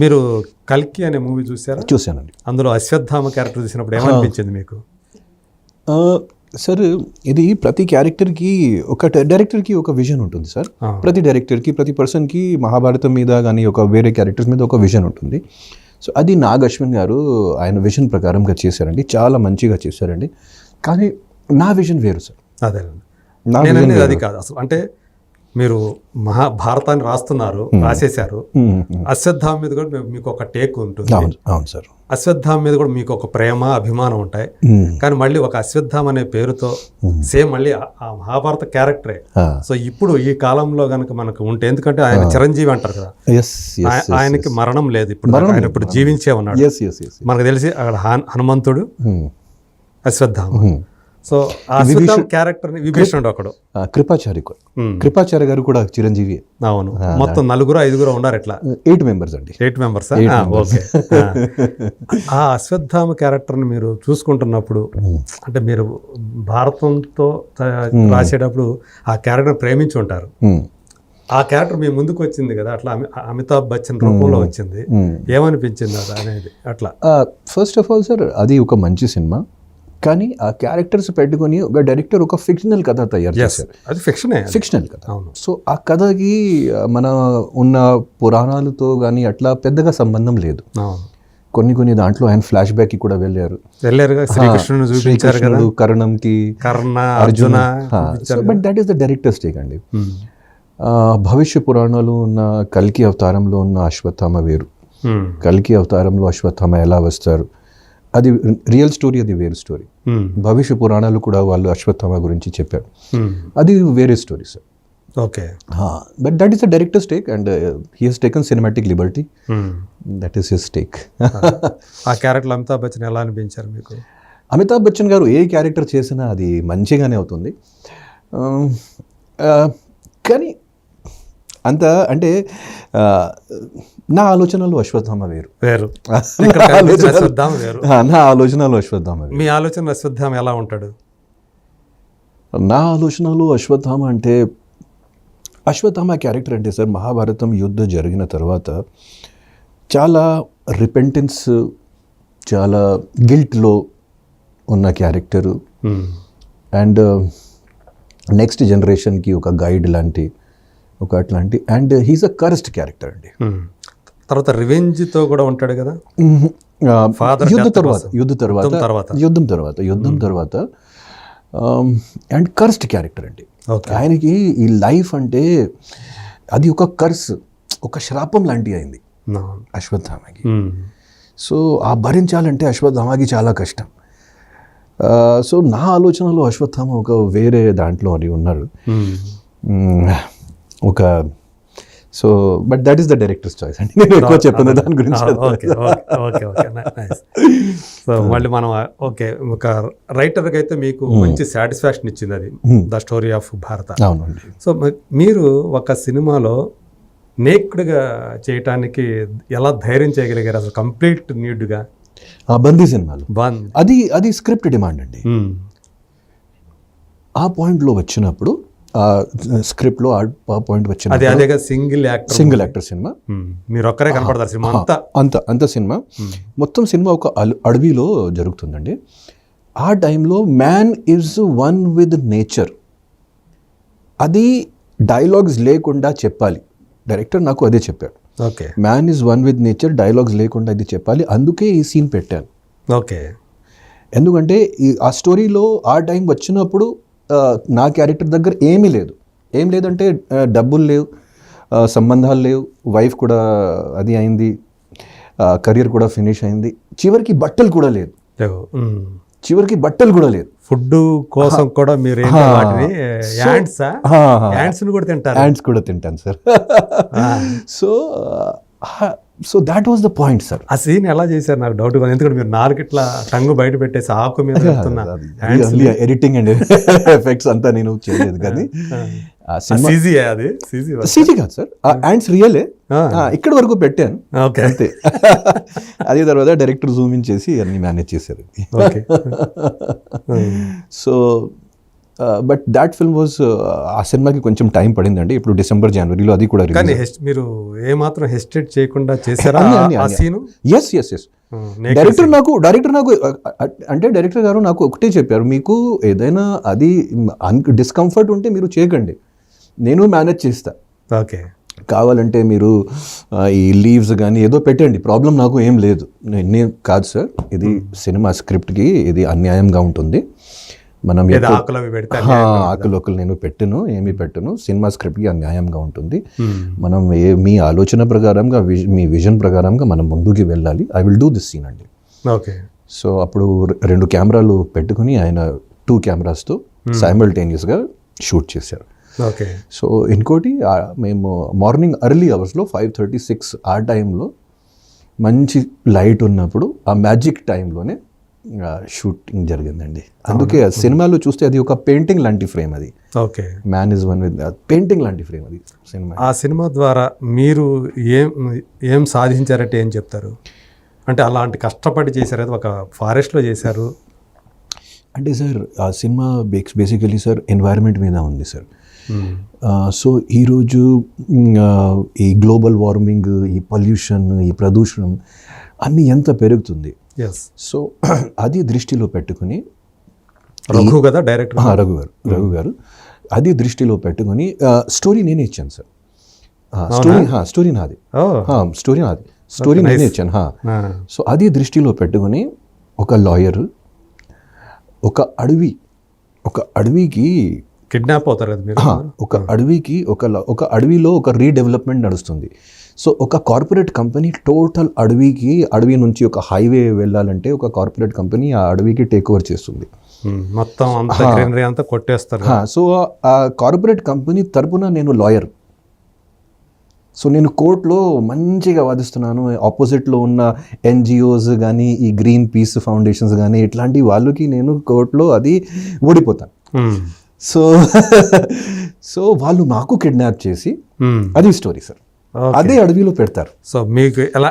మీరు కల్కి అనే మూవీ చూసారా చూశానండి. అందులో అశ్వత్థామ క్యారెక్టర్ చూసినప్పుడు ఏమనిపించింది మీకు? సార్ ఇది ప్రతి క్యారెక్టర్కి ఒక డైరెక్టర్కి ఒక విజన్ ఉంటుంది సార్. ప్రతి డైరెక్టర్కి ప్రతి పర్సన్కి మహాభారతం మీద కానీ ఒక వేరే క్యారెక్టర్స్ మీద ఒక విజన్ ఉంటుంది. సో అది నాగ్ అశ్విన్ గారు ఆయన విజన్ ప్రకారంగా చేశారండి. చాలా మంచిగా చేశారండి. కానీ నా విజన్ వేరు సార్. అదే నా విజన్ అది కాదు. అసలు అంటే మీరు మహాభారతాన్ని రాస్తున్నారు రాసేశారు. అశ్వత్థామ మీద కూడా మీకు ఒక టేక్ ఉంటుంది. అవును సార్. అశ్వత్థామ మీద కూడా మీకు ఒక ప్రేమ అభిమానం ఉంటాయి. కానీ మళ్ళీ ఒక అశ్వత్థామ అనే పేరుతో సేమ్ మళ్ళీ ఆ- మహాభారత క్యారెక్టరే. సో ఇప్పుడు ఈ కాలంలో గనక మనకు ఉంటే ఎందుకంటే ఆయన చిరంజీవి అంటారు కదా. ఆయనకి మరణం లేదు ఇప్పుడు ఆయన ఇప్పుడు జీవించే ఉన్నాడు. మనకు తెలిసి అక్కడ హన్- హనుమంతుడు అశ్వత్థామ. సో క్యారెక్టర్ విభీషణుడు ఒకడు. కృపాచారి. కృపాచార్య గారు కూడా చిరంజీవి. అవును. మొత్తం నలుగురు ఐదుగురు ఉన్నారు ఎట్లా ఎయిట్ మెంబర్స్ అండి. Eight members okay. ఆ. అశ్వత్థామ క్యారెక్టర్ని మీరు చూసుకుంటున్నప్పుడు అంటే మీరు భారతంతో రాసేటప్పుడు ఆ క్యారెక్టర్ ప్రేమించి ఉంటారు. ఆ క్యారెక్టర్ మీ ముందుకు వచ్చింది కదా అట్లా అమి- అమితాబ్ బచ్చన్ రూపంలో వచ్చింది. ఏమనిపించింది అది అనేది అట్లా? ఫస్ట్ ఆఫ్ ఆల్ సార్ అది ఒక మంచి సినిమా. కానీ ఆ క్యారెక్టర్స్ పెట్టుకొని ఒక డైరెక్టర్ ఒక ఫిక్షనల్ కథ తయారు చేశారు. అది ఫిక్షనే ఫిక్షనల్ కథ. సో ఆ కథకి మన ఉన్న పురాణాలతో కానీ అట్లా పెద్దగా సంబంధం లేదు. కొన్ని కొన్ని దాంట్లో ఆయన ఫ్లాష్ బ్యాక్కి కూడా వెళ్ళారు. చూపించారు కదా శ్రీకృష్ణుడు కర్ణంకి Karna Arjuna but that is the director's take అండి. Hmm. భవిష్య పురాణాలు ఉన్న కల్కి అవతారంలో ఉన్న అశ్వత్థామ వేరు. Hmm. కల్కి అవతారంలో అశ్వత్థామ ఎలా వస్తారు? అది రియల్ స్టోరీ అది వేరు స్టోరీ Hmm. భవిష్య పురాణాలు కూడా వాళ్ళు అశ్వత్థామ గురించి చెప్పారు. Hmm. అది వేరే story sir okay but that is the director's take and he has taken cinematic liberty. That is his take ఆ క్యారెక్టర్ అమితాబ్ బచ్చన్ ఎలా అనిపించారు మీకు? అమితాబ్ బచ్చన్ గారు ఏ క్యారెక్టర్ చేసినా అది మంచిగానే అవుతుంది. Um, uh, కానీ అంత అంటే నా ఆలోచనలు అశ్వత్థామ వేరు. వేరు. నా ఆలోచనలు- అశ్వత్థామ మీ ఆలోచన అశ్వత్థామ ఎలా ఉంటాడు? నా ఆలోచనలు అశ్వత్థామ అంటే అశ్వత్థామ క్యారెక్టర్ అంటే సార్ మహాభారతం యుద్ధం జరిగిన తర్వాత చాలా రిపెంటెన్స్ చాలా గిల్ట్లో ఉన్న క్యారెక్టరు. Hmm. అండ్ నెక్స్ట్ జనరేషన్కి ఒక గైడ్ లాంటి ఒక అట్లాంటి and he's a correct character అండి Hmm. తర్వాత రివెంజ్తో కూడా ఉంటాడు కదా యుద్ధ తర్వాత. యుద్ధ తర్వాత యుద్ధం తర్వాత. యుద్ధం తర్వాత యుద్ధం తర్వాత అండ్ కర్స్ట్ క్యారెక్టర్ అండి. ఆయనకి ఈ లైఫ్ అంటే అది ఒక కర్స్ ఒక శ్రాపం లాంటి అయింది No. అశ్వత్థామకి Hmm. సో ఆ భరించాలంటే అశ్వత్థామకి చాలా కష్టం సో నా ఆలోచనలో అశ్వత్థామ ఒక వేరే దాంట్లో అని ఉన్నారు Hmm. ఒక so but that is the director's choice అండి నేను ఎక్కువ చెప్పను దాని గురించి Ah, okay okay okay okay nice so మళ్ళీ మనం ఓకే ఒక రైటర్కి అయితే మీకు మంచి సాటిస్ఫాక్షన్ ఇచ్చింది అది ద స్టోరీ ఆఫ్ భారత అవునండి. సో మీరు ఒక సినిమాలో నేక్డ్గా చేయటానికి ఎలా ధైర్యం చేయగలిగారు? అసలు కంప్లీట్ న్యూడ్గా బందీ సినిమాలు. అది అది స్క్రిప్ట్ డిమాండ్ అండి. Hmm. ఆ పాయింట్లో వచ్చినప్పుడు ఆ స్క్రిప్ట్లో ఆ పాయింట్ అది వచ్చిన అదేగా single actor single actor cinema. మీరు ఒక్కరే కనపడతారు సినిమా అంతా. అంత అంత సినిమా. మొత్తం సినిమా ఒక అడవిలో జరుగుతుందండి. ఆ టైంలో man is one with nature. అది డైలాగ్స్ లేకుండా చెప్పాలి. డైరెక్టర్ నాకు అదే చెప్పాడు. Okay. Man is one with nature dialogues లేకుండా ఇది చెప్పాలి. అందుకే ఈ సీన్ పెట్టాను. ఓకే. ఎందుకంటే ఈ ఆ స్టోరీలో ఆ టైం వచ్చినప్పుడు నా క్యారెక్టర్ దగ్గర ఏమీ లేదు. ఏం లేదంటే డబ్బులు లేవు సంబంధాలు లేవు వైఫ్ కూడా అది అయింది కెరియర్ కూడా ఫినిష్ అయింది. చివరికి బట్టలు కూడా లేదు. చివరికి బట్టలు కూడా లేదు. ఫుడ్ కోసం కూడా మీరు యాండ్స్? కూడా తింటారు? హ్యాండ్స్ కూడా తింటాను sir. So so that was the point sir ఆ సీన్ ఎలా చేశారు? నాకు డౌట్ ఎందుకంటే మీరు నాలుగు ఇట్లా టంగు బయట పెట్టేసి ఆకు మీద ఎడిటింగ్ అండ్ ఎఫెక్ట్స్ అంతా నేను చేయలేదు. కానీ సీజీ అది? సీజీ సీజీ కాదు సార్ రియలే ఇక్కడ వరకు పెట్టాను. ఓకే. అంతే. అదే తర్వాత డైరెక్టర్ జూమ్ ఇన్ చేసి అన్ని మేనేజ్ చేశారు. Okay. So but that film was ఆ సినిమాకి కొంచెం టైం పడిందండి. ఇప్పుడు డిసెంబర్ జనవరిలో అది కూడా కానీ మీరు ఏమాత్రం హెసిటేట్ చేయకుండా చేశారా ఎస్ ఎస్ ఎస్ డైరెక్టర్ నాకు డైరెక్టర్ నాకు అ- అంటే డైరెక్టర్ గారు నాకు ఒకటే చెప్పారు మీకు ఏదైనా అది డిస్కంఫర్ట్ ఉంటే మీరు చేయకండి. నేను మేనేజ్ చేస్తా. ఓకే. కావాలంటే మీరు ఈ లీవ్స్ కానీ ఏదో పెట్టండి. ప్రాబ్లం నాకు ఏం లేదు. నేను కాదు సార్. ఇది సినిమా స్క్రిప్ట్కి ఇది అన్యాయంగా ఉంటుంది. మనం ఆకులు ఒకలు నేను పెట్టను ఏమీ పెట్టను. సినిమా స్క్రిప్ట్కి అన్యాయంగా ఉంటుంది. Hmm. మనం ఏ మీ ఆలోచన ప్రకారంగా మీ విజన్ ప్రకారంగా మనం ముందుకు వెళ్ళాలి. I will do this scene అండి. ఓకే. సో అప్పుడు రెండు కెమెరాలు పెట్టుకుని ఆయన టూ కెమెరాస్తో సైమల్టేనియస్గా షూట్ చేశారు. ఓకే. సో ఇంకోటి మేము మార్నింగ్ అర్లీ అవర్స్లో ఫైవ్ థర్టీ సిక్స్ ఆ టైంలో మంచి లైట్ ఉన్నప్పుడు ఆ మ్యాజిక్ టైంలోనే షూటింగ్ జరిగిందండి. అందుకే ఆ సినిమాలో చూస్తే అది ఒక పెయింటింగ్ లాంటి ఫ్రేమ్ అది. Okay. Man is one with painting లాంటి ఫ్రేమ్ అది సినిమా. ఆ సినిమా ద్వారా మీరు ఏం ఏం సాధించారంటే ఏం చెప్తారు? అంటే అలాంటి కష్టపడి చేశారు అది ఒక ఫారెస్ట్లో చేశారు. అంటే సార్ ఆ సినిమా బేక్స్ బేసికలీ సార్ ఎన్వైరన్మెంట్ మీద ఉంది సార్. సో ఈరోజు ఈ గ్లోబల్ వార్మింగ్ ఈ పొల్యూషన్ ఈ ప్రదూషణం అన్నీ ఎంత పెరుగుతుంది? సో అది దృష్టిలో పెట్టుకుని రఘు కదా డైరెక్టర్ ఆ, రఘు గారు రఘు గారు. అది దృష్టిలో పెట్టుకుని స్టోరీ నేనే ఇచ్చాను సార్ స్టోరీ స్టోరీ నాది. స్టోరీ నాది. స్టోరీ నేనే ఇచ్చాను సో అది దృష్టిలో పెట్టుకుని ఒక లాయర్ ఒక అడవి ఒక అడవికి కిడ్నాప్ అవుతారు కదా మీరు? ఒక అడవికి ఒక ఒక అడవిలో ఒక రీడెవలప్మెంట్ నడుస్తుంది. సో ఒక కార్పొరేట్ కంపెనీ టోటల్ అడవికి అడవి నుంచి ఒక హైవే వెళ్ళాలంటే ఒక కార్పొరేట్ కంపెనీ ఆ అడవికి టేక్ ఓవర్ చేస్తుంది మొత్తం అంత అంతా కొట్టేస్తారు. సో ఆ కార్పొరేట్ కంపెనీ తరపున నేను లాయర్. సో నేను కోర్టులో మంచిగా వాదిస్తున్నాను. ఆపోజిట్లో ఉన్న ఎన్జిఓస్ కానీ ఈ గ్రీన్ పీస్ ఫౌండేషన్స్ కానీ ఇట్లాంటి వాళ్ళకి నేను కోర్టులో అది ఓడిపోతాను. సో సో వాళ్ళు నాకు కిడ్నాప్ చేసి ఉమ్. అది స్టోరీ సార్. అదే అడవిలో పెడతారు. సో మీకు ఎలా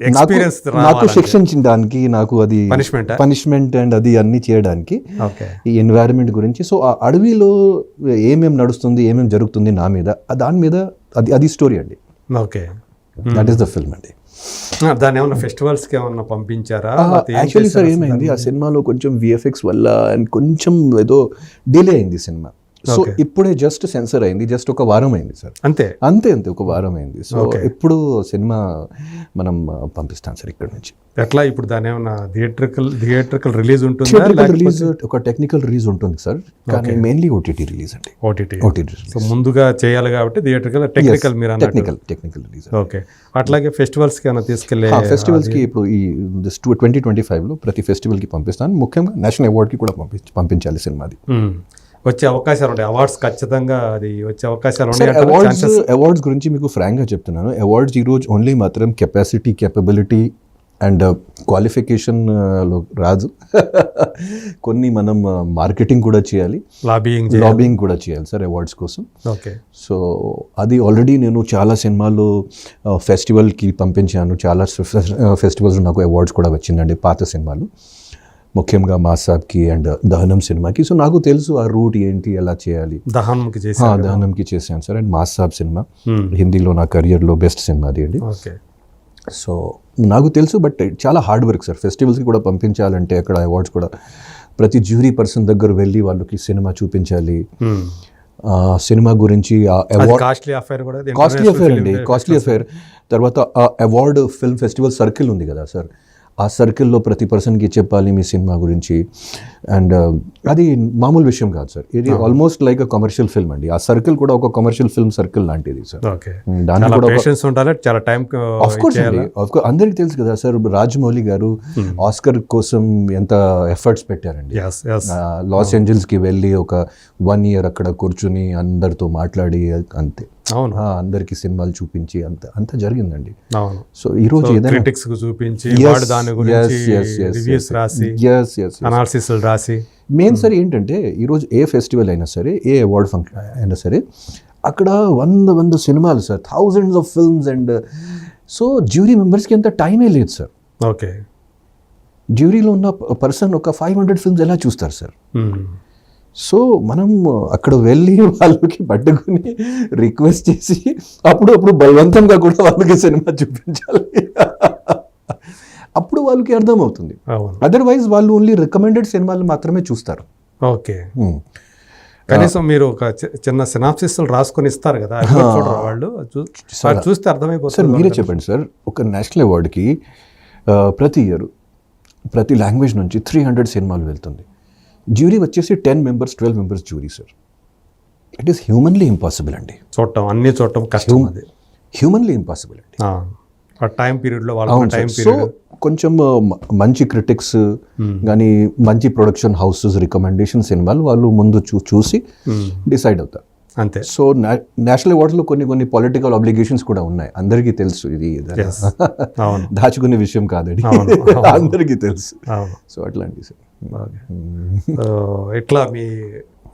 నాకు ఎక్స్పీరియన్స్ నాకు శిక్షించడానికి నాకు అది పనిష్మెంట్ పనిష్మెంట్ అండ్ అది అన్ని చేయడానికి ఈ ఎన్వైరన్మెంట్ గురించి. సో ఆ అడవిలో ఏమేం నడుస్తుంది ఏమేం జరుగుతుంది నా మీద దాని మీద అది అది స్టోరీ అండి. Okay that is the film అండి. ఆ, దాన్ని ఏమన్నా ఫెస్టివల్స్కి ఏమన్నా పంపించారా? యాక్చువల్లీ సార్ ఏమైంది? ఆ సినిమాలో కొంచెం విఎఫ్ఎక్స్ వల్ల అండ్ కొంచెం ఏదో డిలే అయింది సినిమా. సో ఇప్పుడే జస్ట్ సెన్సర్ అయింది. జస్ట్ ఒక వారం అయింది సార్ అంతే. అంతే అంతే ఒక వారం అయింది సో ఇప్పుడు సినిమా మనం పంపిస్తాం సార్ ఇక్కడ నుంచి. ఎట్లా ఇప్పుడు దాని ఏమన్నా థియేట్రికల్ థియేట్రికల్ రిలీజ్ ఉంటుందా? రిలీజ్ ఒక టెక్నికల్ రిలీజ్ ఉంటుంది సార్ కానీ మెయిన్లీ ఓటీటీ రిలీజ్ అండి. ఓటీటీ ఓటీటీ సో ముందుగా చేయాలి కాబట్టి థియేట్రికల్ టెక్నికల్ మీరు టెక్నికల్ టెక్నికల్ రిలీజ్ ఓకే అట్లాగే ఫెస్టివల్స్కి ఏమైనా తీసుకెళ్ళే ఫెస్టివల్స్కి ఇప్పుడు ఈ ట్వంటీ ట్వంటీ ఫైవ్లో ప్రతి ఫెస్టివల్కి పంపిస్తాను. ముఖ్యంగా నేషనల్ అవార్డ్కి కూడా పంపి పంపించాలి సినిమాది. ఉమ్. వచ్చే అవకాశాలు ఉంటాయి. అవార్డ్స్ ఖచ్చితంగా అది వచ్చే అవకాశాలు ఉన్నాయి అవార్డ్స్ అవార్డ్స్ గురించి మీకు ఫ్రాంక్గా చెప్తున్నాను. అవార్డ్స్ ఈరోజు ఓన్లీ మాత్రం కెపాసిటీ కేపబిలిటీ అండ్ క్వాలిఫికేషన్లో రాదు. కొన్ని మనం మార్కెటింగ్ కూడా చేయాలి. లాబియింగ్ లాబింగ్ కూడా చేయాలి సార్ అవార్డ్స్ కోసం. ఓకే సో అది ఆల్రెడీ నేను చాలా సినిమాలు ఫెస్టివల్కి పంపించాను. చాలా ఫెస్టివల్స్ నాకు అవార్డ్స్ కూడా వచ్చిందండి పాత సినిమాలు. ముఖ్యంగా మాసాబ్కి అండ్ దహనం సినిమాకి. సో నాకు తెలుసు ఆ రూట్ ఏంటి ఎలా చేయాలి. దహనంకి చేసి ఆ, దహనంకి చేశాను సార్. And Masab cinema. హిందీలో నా కెరియర్లో బెస్ట్ సినిమా అది అండి. సో నాకు తెలుసు బట్ చాలా హార్డ్ వర్క్ సార్. ఫెస్టివల్స్కి కూడా పంపించాలంటే అక్కడ అవార్డ్స్ కూడా ప్రతి జ్యూరీ పర్సన్ దగ్గర వెళ్ళి వాళ్ళకి సినిమా చూపించాలి. సినిమా గురించి కాస్ట్లీ అఫైర్ కాస్ట్లీ అండి. Costly affair. తర్వాత అవార్డ్ ఫిల్మ్ ఫెస్టివల్ సర్కిల్ ఉంది కదా సార్. ఆ సర్కిల్లో ప్రతి పర్సన్కి చెప్పాలి మీ సినిమా గురించి. అండ్ అది మామూలు విషయం కాదు సార్. ఇది almost like a commercial film అండి. ఆ సర్కిల్ కూడా ఒక కమర్షియల్ ఫిల్మ్ సర్కిల్ లాంటిది సార్. చాలా కూడా పేషెన్స్ ఉండాలి చాలా టైం ఆఫ్ కోర్స్ అండి. ఆఫ్ కోర్స్ అందరికీ తెలుసు కదా సార్ రాజమౌళి గారు ఆస్కర్ కోసం ఎంత ఎఫర్ట్స్ పెట్టారండి. లాస్ ఏంజల్స్కి వెళ్ళి ఒక వన్ ఇయర్ అక్కడ కూర్చుని అందరితో మాట్లాడి అంతే. అవును. అందరికీ సినిమాలు చూపించి అంత అంత జరిగిందండి. అవును. సో ఈ రోజు ఏదైనా క్రిటిక్స్కు చూపించి వాడు దాని గురించి రివ్యూస్ రాసి అనాలిసిస్ రాసి. మెయిన్ సరే ఏంటంటే ఈరోజు ఏ ఫెస్టివల్ అయినా సరే ఏ అవార్డ్ ఫంక్షన్ అయినా సరే అక్కడ వంద వంద సినిమాలు sir thousands of films and so jury మెంబర్స్కి అంత టైమే లేదు సార్. ఓకే జ్యూరీలో ఉన్న పర్సన్ ఒక ఫైవ్ హండ్రెడ్ ఫిల్మ్స్ ఎలా చూస్తారు సార్? ఉమ్. సో మనం అక్కడ వెళ్ళి వాళ్ళకి పట్టుకుని రిక్వెస్ట్ చేసి అప్పుడు అప్పుడు బలవంతంగా కూడా వాళ్ళకి సినిమా చూపించాలి. అప్పుడు వాళ్ళకి అర్థమవుతుంది. అదర్వైజ్ వాళ్ళు ఓన్లీ రికమెండెడ్ సినిమాలు మాత్రమే చూస్తారు. ఓకే. కనీసం మీరు ఒక చిన్న సినాప్సిస్ రాసుకొని ఇస్తారు కదా వాళ్ళు. చూస్తే సార్. అర్థమైపోతుంది మీరే చెప్పండి సార్. ఒక నేషనల్ అవార్డుకి ప్రతి ఇయర్ ప్రతి లాంగ్వేజ్ నుంచి త్రీ హండ్రెడ్ సినిమాలు వెళ్తుంది. జ్యూరీ వచ్చేసి ten members twelve members jury sir. It is humanly impossible అండి. చూడటం అన్ని చూడటం కష్టం అది. హ్యూమన్లీ ఇంపాసిబుల్ అండి. టైం పీరియడ్లో వాళ్ళ అవును టైం సో కొంచెం మ- మంచి క్రిటిక్స్ కానీ మంచి ప్రొడక్షన్ హౌసెస్ రికమెండేషన్ సినిమాలు వాళ్ళు ముందు చూ చూసి డిసైడ్ అవుతారు. అంతే. సో నేషనల్ అవార్డ్స్లో కొన్ని కొన్ని పొలిటికల్ అబ్లిగేషన్స్ కూడా ఉన్నాయి. అందరికీ తెలుసు ఇది దాచుకునే విషయం అవును. అందరికీ తెలుసు. సో అట్లాంటి ఇట్లా మీ